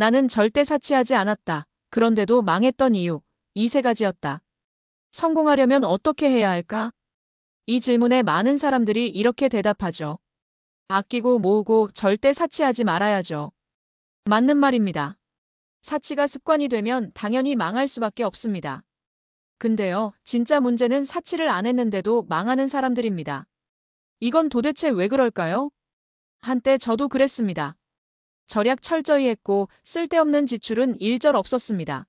나는 절대 사치하지 않았다. 그런데도 망했던 이유, 이 세 가지였다. 성공하려면 어떻게 해야 할까? 이 질문에 많은 사람들이 이렇게 대답하죠. 아끼고 모으고 절대 사치하지 말아야죠. 맞는 말입니다. 사치가 습관이 되면 당연히 망할 수밖에 없습니다. 근데요, 진짜 문제는 사치를 안 했는데도 망하는 사람들입니다. 이건 도대체 왜 그럴까요? 한때 저도 그랬습니다. 절약 철저히 했고 쓸데없는 지출은 일절 없었습니다.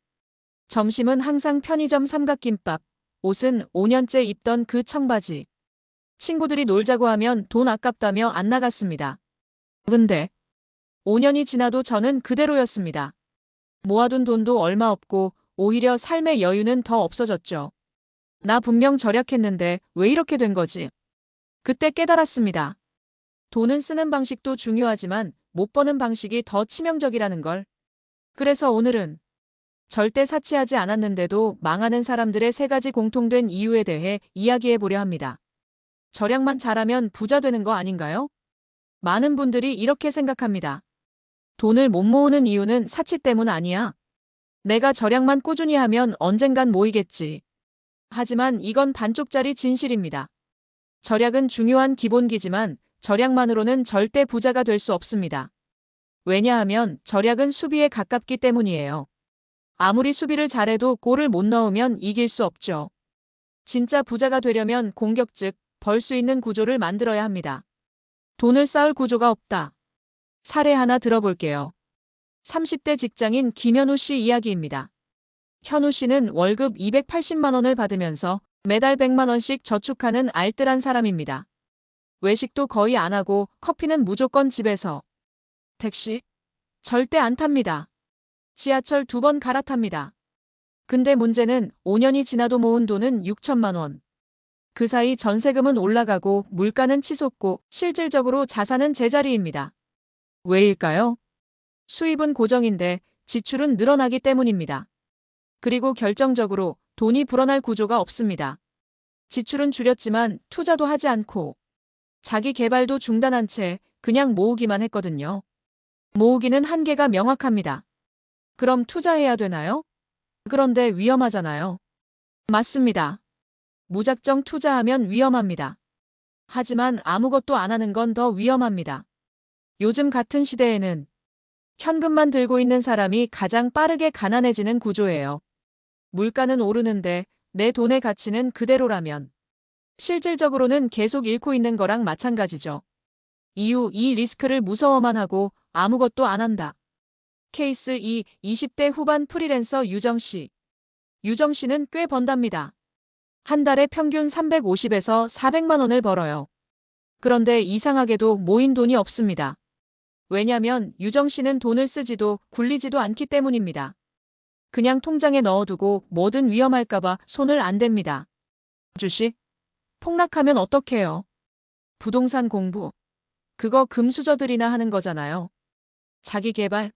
점심은 항상 편의점 삼각김밥, 옷은 5년째 입던 그 청바지. 친구들이 놀자고 하면 돈 아깝다며 안 나갔습니다. 근데 5년이 지나도 저는 그대로였습니다. 모아둔 돈도 얼마 없고 오히려 삶의 여유는 더 없어졌죠. 나 분명 절약했는데 왜 이렇게 된 거지? 그때 깨달았습니다. 돈은 쓰는 방식도 중요하지만 못 버는 방식이 더 치명적이라는 걸. 그래서 오늘은 절대 사치하지 않았는데도 망하는 사람들의 세 가지 공통된 이유에 대해 이야기해 보려 합니다. 절약만 잘하면 부자 되는 거 아닌가요? 많은 분들이 이렇게 생각합니다. 돈을 못 모으는 이유는 사치 때문 아니야. 내가 절약만 꾸준히 하면 언젠간 모이겠지. 하지만 이건 반쪽짜리 진실입니다. 절약은 중요한 기본기지만 절약만으로는 절대 부자가 될 수 없습니다. 왜냐하면 절약은 수비에 가깝기 때문이에요. 아무리 수비를 잘해도 골을 못 넣으면 이길 수 없죠. 진짜 부자가 되려면 공격 즉 벌 수 있는 구조를 만들어야 합니다. 돈을 쌓을 구조가 없다. 사례 하나 들어볼게요. 30대 직장인 김현우 씨 이야기입니다. 현우 씨는 월급 280만 원을 받으면서 매달 100만 원씩 저축하는 알뜰한 사람입니다. 외식도 거의 안 하고 커피는 무조건 집에서. 택시? 절대 안 탑니다. 지하철 두 번 갈아탑니다. 근데 문제는 5년이 지나도 모은 돈은 6천만 원. 그 사이 전세금은 올라가고 물가는 치솟고 실질적으로 자산은 제자리입니다. 왜일까요? 수입은 고정인데 지출은 늘어나기 때문입니다. 그리고 결정적으로 돈이 불어날 구조가 없습니다. 지출은 줄였지만 투자도 하지 않고 자기 개발도 중단한 채 그냥 모으기만 했거든요. 모으기는 한계가 명확합니다. 그럼 투자해야 되나요? 그런데 위험하잖아요. 맞습니다. 무작정 투자하면 위험합니다. 하지만 아무것도 안 하는 건 더 위험합니다. 요즘 같은 시대에는 현금만 들고 있는 사람이 가장 빠르게 가난해지는 구조예요. 물가는 오르는데 내 돈의 가치는 그대로라면 실질적으로는 계속 잃고 있는 거랑 마찬가지죠. 이후 이 리스크를 무서워만 하고 아무것도 안 한다. 케이스 2, 20대 후반 프리랜서 유정 씨. 유정 씨는 꽤 번답니다. 한 달에 평균 350에서 400만 원을 벌어요. 그런데 이상하게도 모인 돈이 없습니다. 왜냐면 유정 씨는 돈을 쓰지도 굴리지도 않기 때문입니다. 그냥 통장에 넣어두고 뭐든 위험할까봐 손을 안 댑니다. 주식? 폭락하면 어떡해요? 부동산 공부. 그거 금수저들이나 하는 거잖아요. 자기 개발.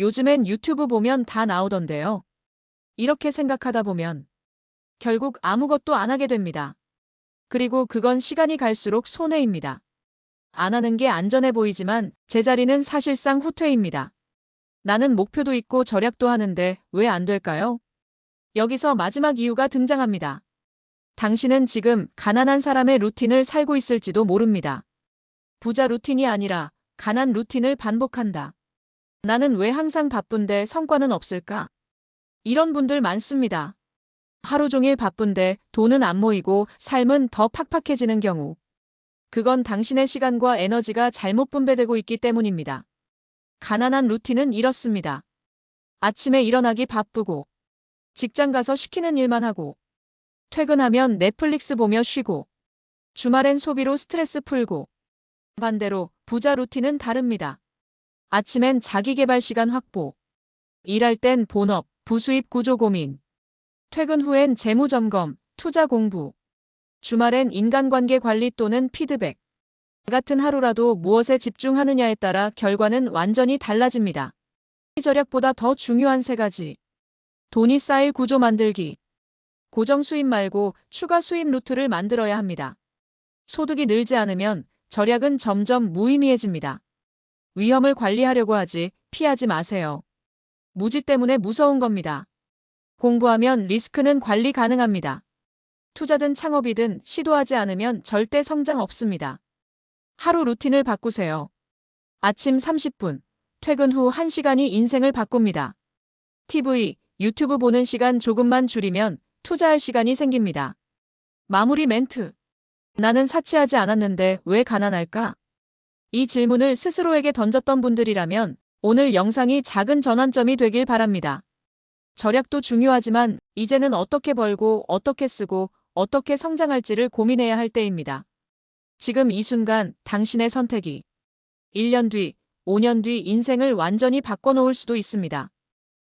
요즘엔 유튜브 보면 다 나오던데요. 이렇게 생각하다 보면 결국 아무것도 안 하게 됩니다. 그리고 그건 시간이 갈수록 손해입니다. 안 하는 게 안전해 보이지만 제자리는 사실상 후퇴입니다. 나는 목표도 있고 절약도 하는데 왜 안 될까요? 여기서 마지막 이유가 등장합니다. 당신은 지금 가난한 사람의 루틴을 살고 있을지도 모릅니다. 부자 루틴이 아니라 가난 루틴을 반복한다. 나는 왜 항상 바쁜데 성과는 없을까? 이런 분들 많습니다. 하루 종일 바쁜데 돈은 안 모이고 삶은 더 팍팍해지는 경우. 그건 당신의 시간과 에너지가 잘못 분배되고 있기 때문입니다. 가난한 루틴은 이렇습니다. 아침에 일어나기 바쁘고, 직장 가서 시키는 일만 하고, 퇴근하면 넷플릭스 보며 쉬고, 주말엔 소비로 스트레스 풀고, 반대로 부자 루틴은 다릅니다. 아침엔 자기개발 시간 확보, 일할 땐 본업, 부수입 구조 고민, 퇴근 후엔 재무 점검, 투자 공부, 주말엔 인간관계 관리 또는 피드백. 같은 하루라도 무엇에 집중하느냐에 따라 결과는 완전히 달라집니다. 절약보다 더 중요한 세 가지. 돈이 쌓일 구조 만들기. 고정 수입 말고 추가 수입 루트를 만들어야 합니다. 소득이 늘지 않으면 절약은 점점 무의미해집니다. 위험을 관리하려고 하지 피하지 마세요. 무지 때문에 무서운 겁니다. 공부하면 리스크는 관리 가능합니다. 투자든 창업이든 시도하지 않으면 절대 성장 없습니다. 하루 루틴을 바꾸세요. 아침 30분, 퇴근 후 1시간이 인생을 바꿉니다. TV, 유튜브 보는 시간 조금만 줄이면 투자할 시간이 생깁니다. 마무리 멘트. 나는 사치하지 않았는데 왜 가난할까? 이 질문을 스스로에게 던졌던 분들이라면 오늘 영상이 작은 전환점이 되길 바랍니다. 절약도 중요하지만 이제는 어떻게 벌고 어떻게 쓰고 어떻게 성장할지를 고민해야 할 때입니다. 지금 이 순간 당신의 선택이 1년 뒤, 5년 뒤 인생을 완전히 바꿔놓을 수도 있습니다.